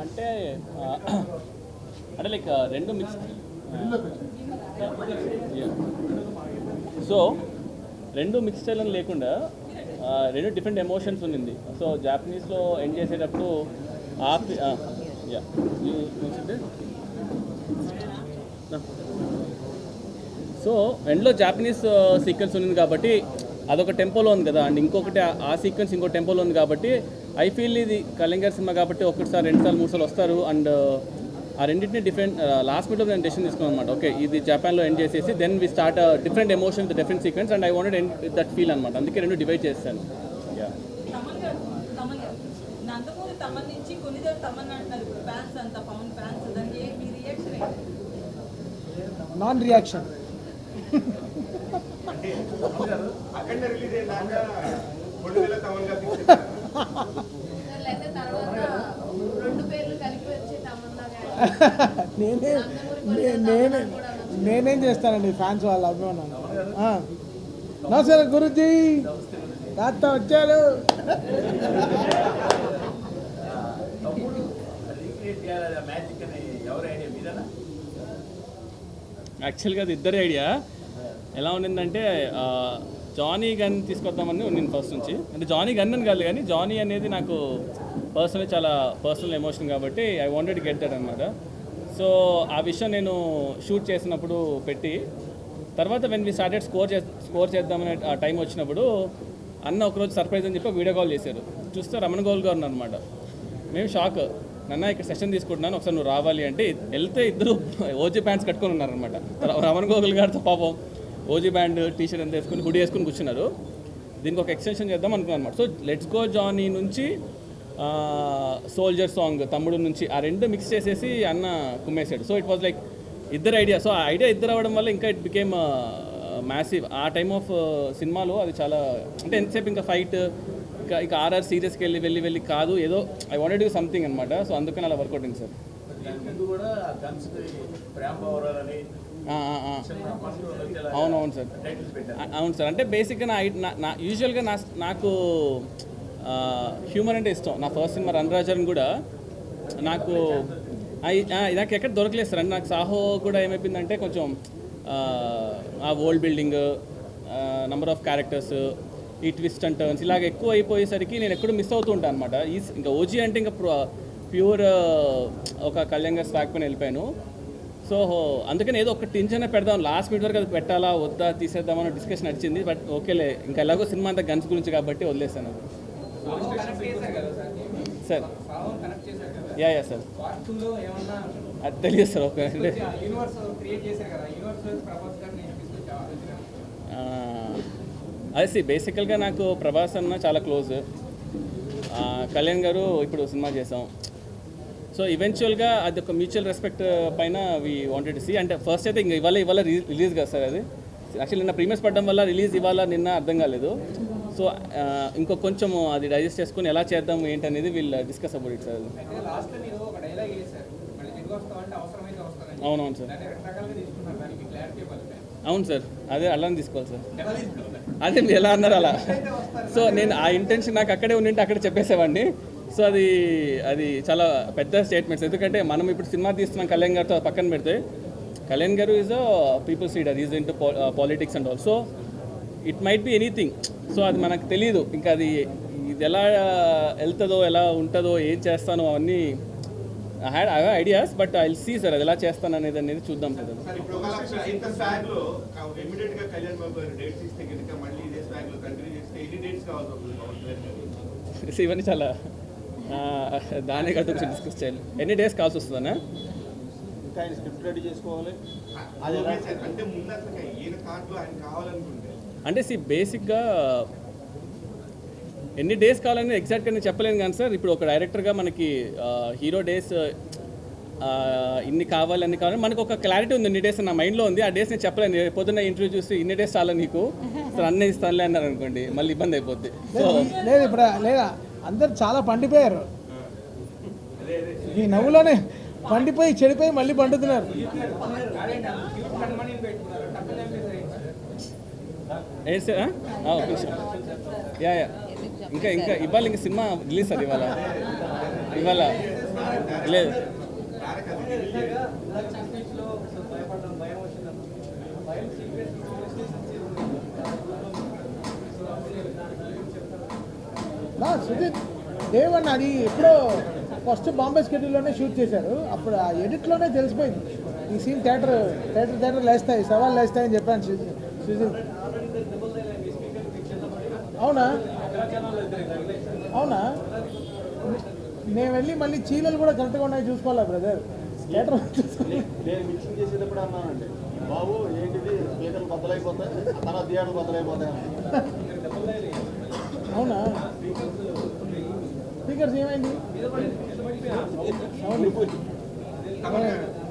అంటే అంటే లైక్ రెండు మిక్స్ సో రెండు మిక్స్ చేయాలని లేకుండా రెండు డిఫరెంట్ ఎమోషన్స్ ఉన్నింది సో జాపనీస్లో ఎండ్ చేసేటప్పుడు ఆ యా సో ఎండ్లో జాపనీస్ సీక్వెన్స్ ఉంది కాబట్టి అదొక టెంపోలో ఉంది కదా. అండ్ ఇంకొకటి ఆ- ఆ సీక్వెన్స్ ఇంకో టెంపోలో ఉంది కాబట్టి ఐ ఫీల్ ఇది కళింగర్ సినిమా కాబట్టి ఒకటిసారి రెండు సార్లు మూడు సార్లు వస్తారు. అండ్ ఆ రెండింటిని డిఫరెంట్ లాస్ట్ మినిట్లో నేను డెసిషన్ తీసుకున్నాను అనమాట ఓకే ఇది జపాన్లో ఎండ్ చేసేసి then we start different emotion different sequence and I wanted end that feel అనమాట అందుకే రెండు డివైడ్ చేస్తాను. నాన్ రియాక్షన్ రిలీజ్ నేనే నేనే నేనేం చేస్తానండి ఫ్యాన్స్ వాళ్ళ అభిమానం. నమస్కారం గురుజీ తాత వచ్చారు. యాక్చువల్గా అది ఇద్దరి ఐడియా. ఎలా ఉండిందంటే ఆ, జానీ గన్ తీసుకొద్దామని నేను ఫస్ట్ నుంచి. అంటే జానీ గన్ అని కాదు కానీ జానీ అనేది నాకు పర్సనల్ చాలా పర్సనల్ ఎమోషన్ కాబట్టి ఐ వాంటెడ్ గెట్ దట్ అనమాట సో ఆ విషయం నేను షూట్ చేసినప్పుడు పెట్టి తర్వాత వెన్ వి స్టార్టెడ్ స్కోర్ చే స్కోర్ చేద్దామనే ఆ టైం వచ్చినప్పుడు అన్న ఒకరోజు సర్ప్రైజ్ అని చెప్పి వీడియో కాల్ చేశారు. చూస్తే రమణ గోల్ గారు అనమాట మేము షాక్ నన్న ఇక్కడ సెషన్ తీసుకుంటున్నాను. ఒకసారి నువ్వు రావాలి. అంటే వెళ్తే ఇద్దరు ఓజీ ప్యాంట్స్ కట్టుకొని ఉన్నారనమాట రమణ గోగుల్ గారితో పాపం. ఓజీ బ్యాండ్ టీషర్ట్ ఎంత అంతా వేసుకుని హుడీ వేసుకుని కూర్చున్నారు. దీనికి ఒక ఎక్స్టెన్షన్ చేద్దాం అనుకున్నాను అనమాట సో లెట్స్ గో జానీ నుంచి సోల్జర్ సాంగ్ తమ్ముడు నుంచి ఆ రెండు మిక్స్ చేసేసి అన్న కుమ్మేశాడు. సో ఇట్ వాజ్ లైక్ ఇద్దరు ఐడియా సో ఆ ఐడియా ఇద్దరు అవ్వడం వల్ల ఇంకా ఇట్ బికేమ్ మ్యాసివ్ ఆ టైమ్ ఆఫ్ సినిమాలో అది చాలా అంటే ఎంతసేపు ఇంకా ఫైట్ ఇంకా ఇక ఆర్ఆర్ సీరియస్కి వెళ్ళి వెళ్ళి వెళ్ళి కాదు. ఏదో ఐ వాంటెడ్ డూ సంథింగ్ అనమాట సో అందుకని అలా వర్కౌట్ అయింది సార్ దీని ముందు కూడా గన్స్ ప్రేమ పౌరాలని ఆ, ఆ, ఆ. చిన్న ఫస్ట్ వచ్చేలా అవును అవును సార్ అవును సార్. అంటే బేసిక్గా నా నా- యూజువల్గా నా నాకు హ్యూమర్ అంటే ఇష్టం. నా ఫస్ట్ సినిమా రన్రాజన్ కూడా నాకు నాకు ఎక్కడ దొరకలేదు సార్. అంటే నాకు సాహో కూడా ఏమైపోయిందంటే కొంచెం ఆ, ఆ old building number of characters ఈ ట్విస్ట్ అండ్ టర్న్స్ ఇలాగ ఎక్కువ అయిపోయేసరికి నేను ఎక్కడో మిస్ అవుతూ ఉంటాను అనమాట ఈ ఇంకా ఓజీ అంటే ఇంకా ప్యూర్ ఒక కళ్యాణ్ స్టాక్ పైన వెళ్ళిపోయాను. సో అందుకని ఏదో ఒక టెన్షన్ పెడదాం. లాస్ట్ మినిట్ వరకు అది పెట్టాలా వద్దా తీసేద్దామని డిస్కషన్ నడిచింది. బట్ ఓకేలే ఇంకా ఎలాగో సినిమా అంతా గన్స్ గురించి కాబట్టి వదిలేసాను సార్ యా యా సార్ అది తెలియదు సార్ ఒక అదే సి బేసికల్గా నాకు ప్రభాస్ అన్న చాలా క్లోజ్ కళ్యాణ్ గారు ఇప్పుడు సినిమా చేసాం. సో ఈవెన్చువల్గా అది ఒక మ్యూచువల్ రెస్పెక్ట్ పైన వి వాంటెడ్ సి అంటే ఫస్ట్ అయితే ఇంకా ఇవాళ ఇవాళ రిలీజ్ కదా సార్ అది. యాక్చువల్లీ నిన్న ప్రీమియర్స్ పడడం వల్ల రిలీజ్ ఇవాళ నిన్న అర్థం కాలేదు. సో ఇంకో కొంచెం అది డైజెస్ట్ చేసుకుని ఎలా చేద్దాం ఏంటనేది వీళ్ళు డిస్కస్ అబౌట్ ఇట్ సార్ అవునవును సార్ అవును సార్ అదే అలానే తీసుకోవాలి సార్ అదే మీరు ఎలా అన్నారు అలా. సో నేను ఆ ఇంటెన్షన్ నాకు అక్కడే ఉండింటే అక్కడ చెప్పేసేవాడిని. సో అది అది చాలా పెద్ద స్టేట్మెంట్స్ ఎందుకంటే మనం ఇప్పుడు సినిమా తీస్తున్నాం కళ్యాణ్ గారితో పక్కన పెడితే కళ్యాణ్ గారు is a people's leader is into politics and also it might be anything so అది మనకు తెలియదు ఇంకా అది ఇది ఎలా వెళ్తుందో ఎలా ఉంటుందో ఏం చేస్తానో అవన్నీ I had I ideas but I see sir అది ఎలా చేస్తాను అనేది అనేది చూద్దాం సార్ ఇవన్నీ చాలా దాని గారితో కొంచెం డిస్కస్ చేయాలి. ఎన్ని డేస్ కావాల్సి వస్తుందన్నా? ఇంకా ఆయన స్క్రిప్ట్ రెడీ చేసుకోవాలి. అంటే ముందు అసలు ఈయన కార్డులో ఆయన కావాలనుకుంటే. అంటే సి బేసిక్గా ఎన్ని డేస్ కావాలని ఎగ్జాక్ట్గా నేను చెప్పలేను కానీ సార్ ఇప్పుడు ఒక డైరెక్టర్గా మనకి హీరో డేస్ ఇన్ని కావాలి అన్ని కావాలి మనకు ఒక క్లారిటీ ఉంది ఇన్ని డేస్ నా మైండ్లో ఉంది ఆ డేస్ నేను చెప్పలేను. పొద్దున్న ఇంటర్వ్యూ చూసి ఇన్ని డేస్ చాలా నీకు. సార్ అన్నీ ఇస్తానులే అన్నారు అనుకోండి మళ్ళీ ఇబ్బంది అయిపోద్ది. సో లేదు లేదు ఇప్పుడు లేదా అందరు చాలా పండిపోయారు. ఈ నవ్వులోనే పండిపోయి చెడిపోయి మళ్ళీ పండుతున్నారు. ఏ సార్ యా యా. ఇంకా ఇంకా ఇవాళ ఇంకా సినిమా రిలీజ్ సార్ ఇవాళ. ఇవాళ. లేదు. భయం వచ్చింది భయం సీక్రెట్ నా సుజిత్ దేవన్న అది ఎప్పుడో ఫస్ట్ బాంబే స్కెడ్యూల్లోనే షూట్ చేశారు. అప్పుడు ఆ ఎడిట్లోనే తెలిసిపోయింది. ఈ సీన్ థియేటర్ థియేటర్ థియేటర్ లేస్తాయి సవాళ్ళు లేస్తాయని చెప్పాను సుజిత్ అవునా? అవునా? నేను వెళ్ళి మళ్ళీ చీలలు కూడా కరెక్ట్గా ఉన్నాయి చూసుకోవాలా బ్రదర్? థియేటర్ నేను మిక్సింగ్ చేసేటప్పుడు అన్నానండి బాబు ఏంటిది? స్పీకర్లు బద్దలైపోతాయి తర్వాత థియేటర్లు బద్దలైపోతాయి అన్నాను. అవునా? స్పీకర్స్ ఏమైంది?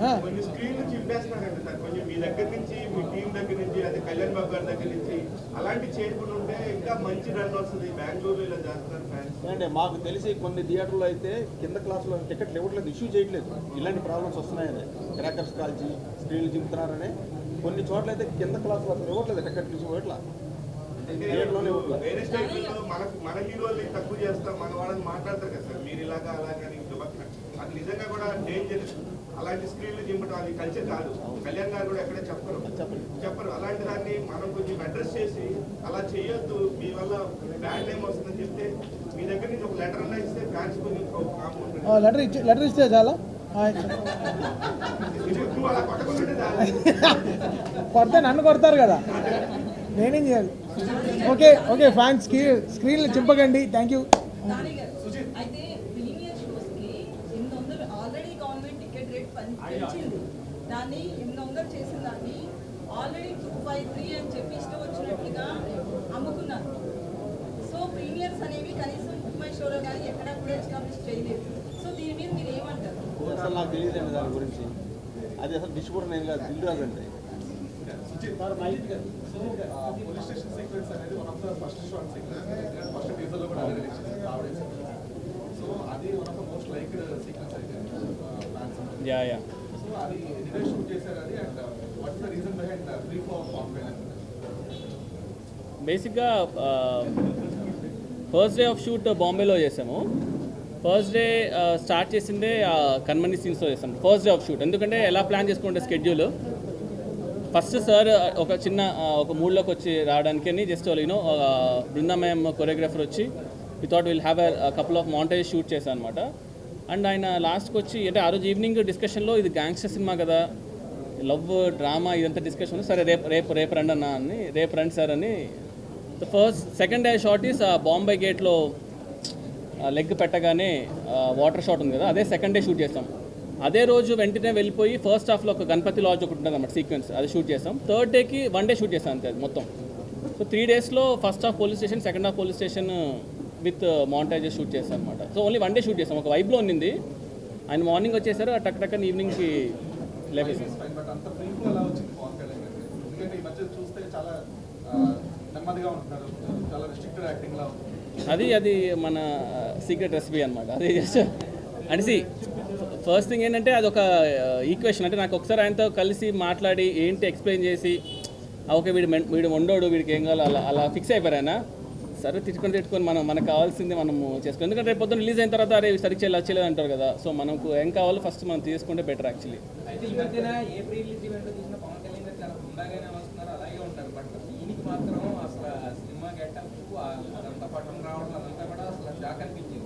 సార్. కొంచెం మీ దగ్గర నుంచి మీ టీం దగ్గర నుంచి అదే కళ్యాణ్ బాబు గారి దగ్గర నుంచి అలాంటి చేయకుండా ఉంటే ఇంకా మంచి రన్ వస్తుంది. బెంగళూరు ఇలా అంటే మాకు తెలిసి కొన్ని థియేటర్లో అయితే కింద క్లాసులో టికెట్లు ఇవ్వట్లేదు ఇష్యూ చేయట్లేదు. ఇలాంటి ప్రాబ్లమ్స్ వస్తున్నాయని క్రాకర్స్ కాల్చి స్క్రీన్లు చింపుతున్నారని కొన్ని చోట్ల అయితే కింద క్లాసులో అసలు ఇవ్వట్లేదు టికెట్లు ఇవ్వట్లా మన మన హీరోల్ని తక్కువ చేస్తాం మన వాళ్ళని మాట్లాడతారు కదా సార్ మీరు ఇలాగా అలాగా అని ఇంకా పక్కన. అది నిజంగా కూడా డేంజర్ అలాంటి స్క్రీన్లు చింపడం అది కల్చర్ కాదు. కళ్యాణ్ గారు కూడా ఎక్కడే చెప్పరు. చెప్పరు. అలాంటి దాన్ని మనం కొంచెం అడ్రస్ చేసి అలా చేయొద్దు. మీ వల్ల బ్యాడ్ నేమ్ వస్తుందని చెప్తే మీ దగ్గర నుంచి ఒక లెటర్ అన్నా ఇస్తే ఫ్యాన్స్ కొంచెం లెటర్ ఇచ్చి లెటర్ ఇస్తే చాలా. కొడితే నన్ను కొడతారు కదా. నేనేం చేయాలి? ఓకే ఓకే ఫ్యాన్స్కి స్క్రీన్లు చింపకండి. థ్యాంక్ యూ నాని గారు అయితే ప్రీమియర్ షోస్కి ఎనిమిది వందలు ఆల్రెడీ గవర్నమెంట్ టికెట్ రేట్ పం- పెంచింది దాన్ని ఎనిమిది వందలు చేసిన దాన్ని ఆల్రెడీ టూ ఫైవ్ త్రీ అని చెప్పి ఇష్టం వచ్చినట్లుగా అమ్ముకున్నారు సో ప్రీమియర్స్ అనేవి కనీసం ముప్పై షోలో కానీ ఎక్కడా కూడా ఎస్టాబ్లిష్ చేయలేదు సో దీని మీద మీరు ఏమంటారు అసలు నాకు తెలియదండి దాని గురించి. అది అసలు డిస్ట్రిబ్యూటర్ నేను కాదు దిల్ రాజు అండి కూడా యా యా. అండ్ కాన్ఫిడెన్స్ బేసిక్గా ఫస్ట్ డే ఆఫ్ షూట్ బాంబేలో చేసాము. ఫస్ట్ డే స్టార్ట్ చేసిందే కన్మని సీన్స్లో చేస్తాం. ఫస్ట్ డే ఆఫ్ షూట్ ఎందుకంటే ఎలా ప్లాన్ చేసుకుంటే స్కెడ్యూల్ ఫస్ట్ సార్ ఒక చిన్న ఒక మూడ్లోకి వచ్చి రావడానికి జస్ట్ యూనో బృందామయం కొరియోగ్రాఫర్ వచ్చి we thought will have a couple of montage shoot చేశాను అనమాట అండ్ ఆయన లాస్ట్కి వచ్చి అంటే ఆ రోజు ఈవినింగ్ డిస్కషన్లో ఇది గ్యాంగ్స్టర్ సినిమా కదా లవ్ డ్రామా ఇదంతా డిస్కషన్ సరే రేపు రేపు రేపు రండి అన్న అని రేపు రండి సార్ అని. The first second day shot is Bombay గేట్లో leg పెట్టగానే వాటర్ షాట్ ఉంది కదా అదే సెకండ్ డే షూట్ చేస్తాం. అదే రోజు వెంటనే వెళ్ళిపోయి ఫస్ట్ హాఫ్లో ఒక గణపతి లాడ్జ్ ఒకటి ఉంటుంది అన్నమాట సీక్వెన్స్ అది షూట్ చేస్తాం. థర్డ్ డేకి వన్ డే షూట్ చేస్తాం అంతే అది మొత్తం. సో త్రీ డేస్లో first half police station second half police station with montages shoot చేస్తాం అనమాట so only one day shoot చేస్తాం. ఒక వైబ్లో ఉన్నింది ఆయన మార్నింగ్ వచ్చేసారు టక్ టక్ అని ఈవినింగ్కి లేపేసాం. చూస్తే చాలా నెమ్మదిగా ఉంటున్నారు. చాలా రిస్ట్రిక్టెడ్ యాక్టింగ్ లా అది అది మన సీక్రెట్ రెసిపీ అనమాట అది జస్ట్ సి ఫస్ట్ థింగ్ ఏంటంటే అది ఒక ఈక్వేషన్ అంటే నాకు ఒకసారి ఆయనతో కలిసి మాట్లాడి ఏంటి ఎక్స్ప్లెయిన్ చేసి "ఆ, ఓకే వీడు వీడు వండోడు వీడికి ఏం కావాలో అలా అలా ఫిక్స్ అయిపోయారు ఆయన. సరే తిట్టుకొని తిట్టుకొని మనం మనకు కావాల్సింది మనము చేసుకో ఎందుకంటే రేపు పొద్దున్న రిలీజ్ అయిన తర్వాత అరే సరిగ్గా చేయలేదు చేయలేదు అంటారు కదా. సో మనకు ఏం కావాలో ఫస్ట్ మనం తీసుకుంటే బెటర్ యాక్చువల్లీ అయితే ఈ మధ్యన ఏ ప్రీ రిలీజ్ ఈవెంట్ చూసినా పవన్ కళ్యాణ్ గారు చాలా హుందాగానే వస్తున్నారు అలాగే ఉంటారు బట్ దీనికి మాత్రం అసలు ఆ సినిమా గెటప్ అదంతా పట్టం రావడం అదంతా కూడా అసలు షాక్ అనిపించింది.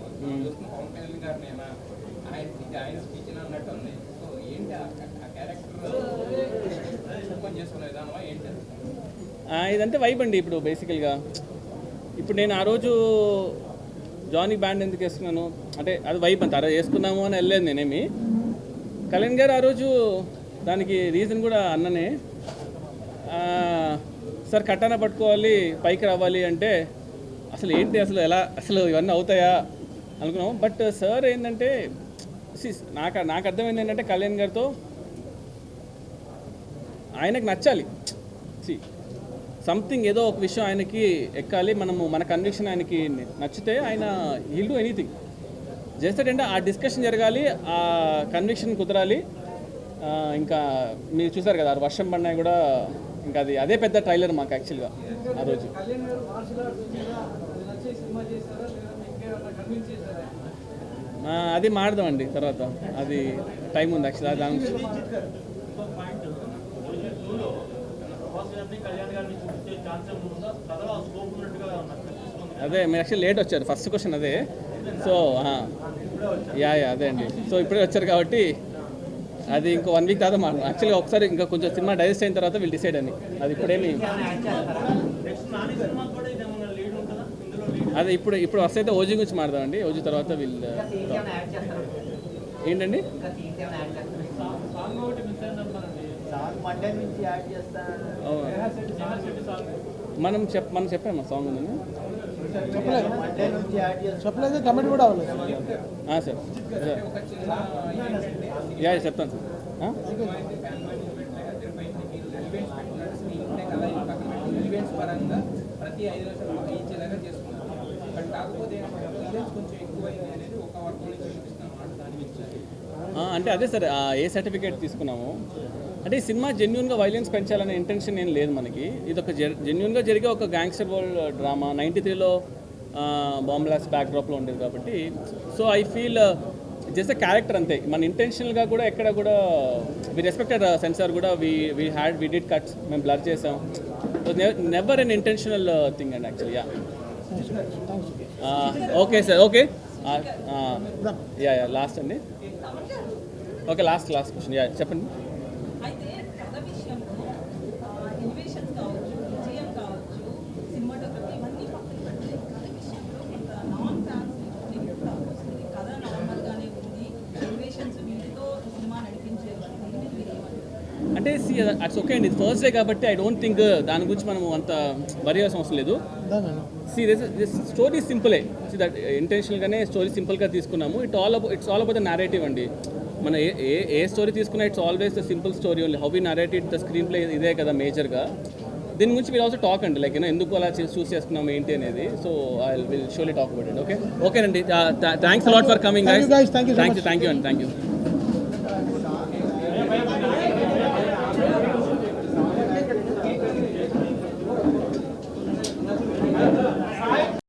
చూస్తున్న పవన్ కళ్యాణ్ ఆయన speech- ఆయన స్పీచ్ అన్నట్టు ఉంది. సో ఏంటి ఆ క్యారెక్టర్ చేసుకునే విధానమా ఏంటి? ఇదంటే వైబ్ అండి ఇప్పుడు బేసికల్గా ఇప్పుడు నేను ఆ రోజు జానీ బ్యాండ్ ఎందుకు వేసుకున్నాను? అంటే అది వైబ్ అంత. అరే వేసుకున్నాము అని వెళ్ళలేదు నేనేమి. కళ్యాణ్ గారు ఆ రోజు దానికి రీజన్ కూడా అన్ననే. సార్ కట్టాన పట్టుకోవాలి పైకి రావాలి అంటే అసలు ఏంటి అసలు ఎలా అసలు ఇవన్నీ అవుతాయా అనుకున్నాము. బట్ సార్ ఏంటంటే నాకు నాకు అర్థమైంది ఏంటంటే కళ్యాణ్ గారితో ఆయనకు నచ్చాలి. సి సంథింగ్ ఏదో ఒక విషయం ఆయనకి ఎక్కాలి. మనము మన కన్విక్షన్ ఆయనకి నచ్చితే ఆయన హిల్ డూ ఎనీథింగ్ చేస్తాడంటే ఆ డిస్కషన్ జరగాలి ఆ కన్విక్షన్ కుదరాలి. ఇంకా మీరు చూసారు కదా వర్షం పడినా కూడా ఇంకా అది అదే పెద్ద ట్రైలర్ మాకు యాక్చువల్గా ఆ రోజు. అది మాడదామండి తర్వాత. అది టైం ఉంది యాక్చువల్లీ దాని గురించి అదే మీరు యాక్చువల్లీ లేట్ వచ్చారు ఫస్ట్ క్వశ్చన్ అదే. సో ఆ, యా యా అదే అండి. సో ఇప్పుడే వచ్చారు కాబట్టి అది ఇంకో వన్ వీక్ తర్వాత మాట్లాడు యాక్చువల్లీ ఒకసారి ఇంకా కొంచెం సినిమా డైజెస్ట్ అయిన తర్వాత వీళ్ళు డిసైడ్ అని. అది ఇప్పుడేమి అదే ఇప్పుడు ఇప్పుడు వస్తే అయితే ఓజీ గురించి మాట్లాడదామండి. ఓజీ తర్వాత వీళ్ళు ఏంటండి? మండే నుంచి యాడ్ చేస్తాను అవును. మనం చెప్ మనం చెప్పాము సాంగ్ ఉందని? చెప్పలేదు కమెంట్ కూడా అవ్వలేదు. ఆ, సార్ యా చెప్తాను సార్? ఈవెంట్స్ పరంగా ప్రతి ఐదు నిమిషాలు ఇచ్చేలాగా చేసుకున్నాం అంటే అదే సార్ ఏ సర్టిఫికేట్ తీసుకున్నాము? అంటే ఈ సినిమా జెన్యున్గా వైలెన్స్ పెంచాలనే ఇంటెన్షన్ ఏం లేదు మనకి. ఇది ఒక జెన్యున్గా జరిగే ఒక గ్యాంగ్స్టర్ వరల్డ్ డ్రామా నైంటీ త్రీలో బాంబ్లాస్ బ్యాక్డ్రాప్లో ఉండేది కాబట్టి. So I feel just character అంతే. మన ఇంటెన్షనల్గా కూడా ఎక్కడ కూడా వి రెస్పెక్టెడ్ సెన్సార్ కూడా we we had we did cuts మేము బ్లర్ చేసాం. Never an intentional thing and యాక్చువల్గా yeah okay sir okay. Yeah yeah last అండి. Okay last last question. Yeah చెప్పండి అయితే కథ విషయంలో ఎలివేషన్స్ కావచ్చు విజయం కావచ్చు సినిమాటోగ్రఫీ ఇవన్నీ పక్కన పెడితే కథ విషయంలో కొంత నాన్ ఫ్యాన్స్ నెగిటివ్ టాక్ వస్తుంది కథ నార్మల్గానే ఉంది ఎలివేషన్స్ వీటితో సినిమా నడిపించేది దీని మీద మీరు అట్స్ ఓకే అండి ఫస్ట్ డే కాబట్టి ఐ డోంట్ థింక్ దాని గురించి మనం అంత వరి అవ్వాల్సిన అవసరం లేదు. సి దిస్ స్టోరీ సింపులే సి దట్ ఇంటెన్షనల్గానే స్టోరీ సింపుల్గా తీసుకున్నాము. It all it's all about the narrative అండి. మన ఏ ఏ ఏ స్టోరీ తీసుకున్నా it's always the simple story only how we narrated the screenplay ఇదే కదా మేజర్గా దీని గురించి మీరు ఆల్సో టాక్ అండి. లైక్ ఎందుకు అలా చూస్ చేసుకున్నాం ఏంటి అనేది. So I will solely talk about it okay ఓకేనండి thanks lot for coming thank you. Thank you అండి థ్యాంక్ యూ